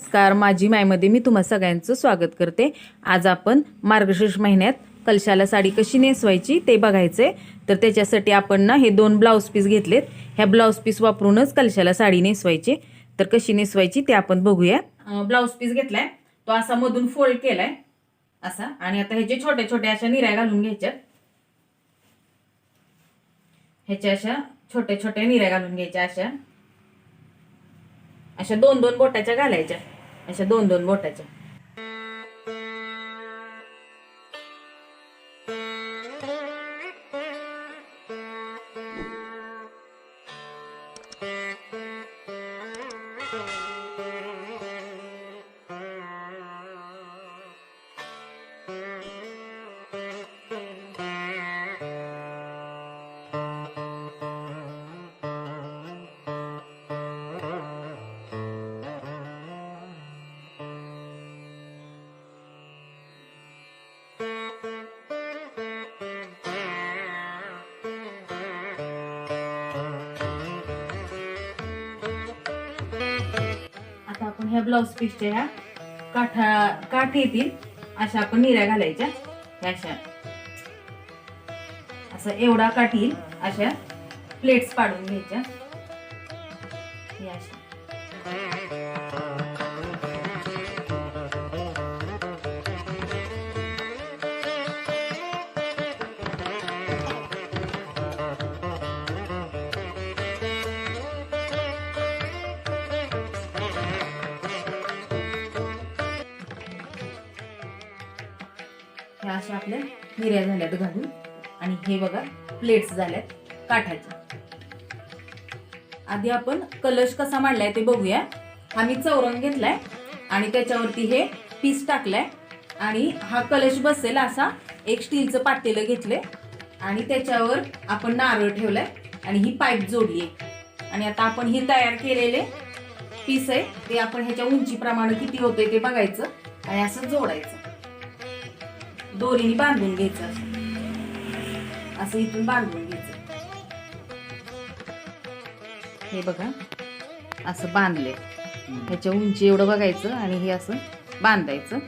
नमस्कार माझी मायमध्ये मी तुम्हा सगळ्यांचं स्वागत करते. आज आपण मार्गशीर्ष महिन्यात कलशाला साडी कशी नेसवायची ते बघायचे तर त्याच्यासाठी आपण ना हे दोन ब्लाऊज पीस घेतलेत. ह्या ब्लाऊज पीस वापरूनच कलशाला साडी नेसवायची. तर कशी नेसवायची ते आपण बघूया. ब्लाऊज पीस घेतलाय. तो असा मधून फोल्ड केलाय. असा. आणि आता ह्याचे छोट्या छोट्या अशा निऱ्या घालून घ्यायच्यात. ह्याच्या अशा छोट्या छोट्या निऱ्या घालून घ्यायच्या अशा. अशा दोन दोन बोटाच्या घालायच्या. अशा दोन दोन बोटाच्या. ह्या ब्लाऊज पीसच्या ह्या काठा काठ येतील अशा आपण निऱ्या घालायच्या. ह्या अशा. असं एवढा काठ येईल अशा प्लेट्स पाडून घ्यायच्या. या अशा. अशा आपल्या निऱ्या झाल्यात घालून. आणि हे बघा प्लेट्स झाल्यात काठाच्या आधी आपण कलश कसा मांडलाय ते बघूया. हा मी चौरंग घेतलाय आणि त्याच्यावरती हे पीस टाकलाय. आणि हा कलश बसेल असा एक स्टीलचं पातेलं घेतलंय. आणि त्याच्यावर आपण नारळ ठेवलाय आणि ही पाईप जोडली आणि आता आपण ही तयार केलेले पीस आहे ते आपण ह्याच्या उंचीप्रमाणे किती होतंय ते बघायचं आणि असं जोडायचं. दोरीने बांधून घ्यायचं. असं असं इथून बांधून घ्यायचं. हे बघा असं बांधले ह्याच्या उंची एवढं बघायचं आणि हे असं बांधायचं.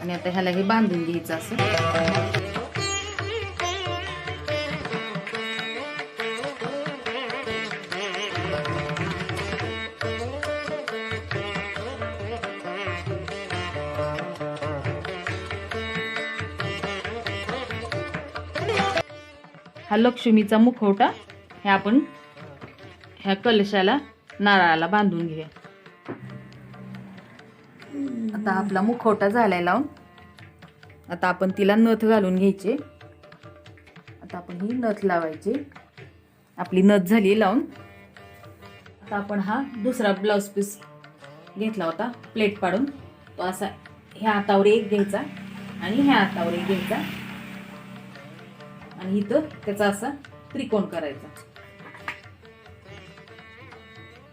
आणि आता ह्याला हे बांधून घ्यायचं असं. हा लक्ष्मीचा मुखवटा हे आपण ह्या कलशाला नारळाला बांधून घेऊया. आता आपला मुखवटा झालाय लावून. आता आपण तिला नथ घालून घ्यायचे. आता आपण ही नथ लावायची. आपली नथ झाली लावून. आता आपण हा दुसरा ब्लाऊज पीस घेतला होता प्लेट पाडून. तो असा ह्या हातावर एक घ्यायचा आणि ह्या हातावर एक घ्यायचा. आणि इथं त्याचा असा त्रिकोण करायचा.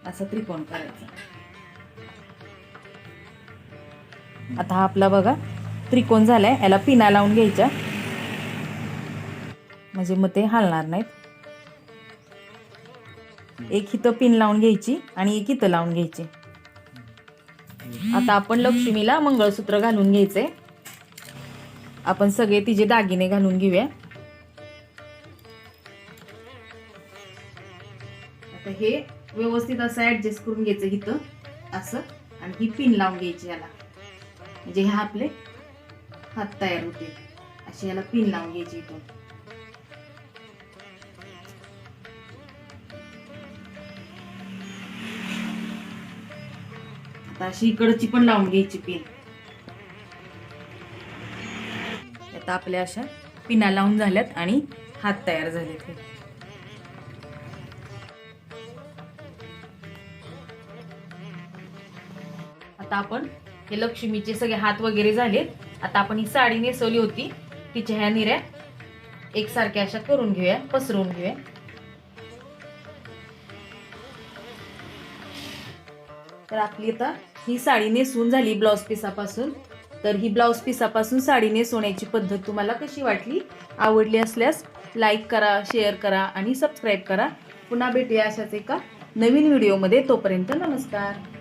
असा त्रिकोण करायचा. आता हा आपला बघा त्रिकोण झालाय. याला पिना लावून घ्यायच्या म्हणजे मग ते हालणार नाहीत. एक हिथं पिन लावून घ्यायची आणि एक इथं लावून घ्यायची. आता आपण लक्ष्मीला मंगळसूत्र घालून घ्यायचंय. आपण सगळे तिचे दागिने घालून घेऊया. आता हे व्यवस्थित असं ॲडजस्ट करून घ्यायचं इथं असं. आणि ही पिन लावून घ्यायची याला. म्हणजे हे आपले हात तयार होते अशी याला पिन लावून घ्यायची इथून. आता अशी इकडची पण लावून घ्यायची पिन आता आपल्या अशा पिना लावून झाल्यात आणि हात तयार झालेत आता आपण हे लक्ष्मीचे सगळे हात वगैरे झालेत. आता आपण ही साडी नेसवली होती. तिच्या ह्या निऱ्या एकसारख्या अशा करून घेऊया पसरवून घेऊया. तर आपली आता ही साडी नेसवून झाली ब्लाऊज पिसापासून. तर ही ब्लाऊज पिसापासून साडी नेसवण्याची पद्धत तुम्हाला कशी वाटली? आवडली असल्यास लाईक करा शेअर करा आणि सबस्क्राईब करा. पुन्हा भेटूया अशाच एका नवीन व्हिडिओमध्ये तोपर्यंत नमस्कार.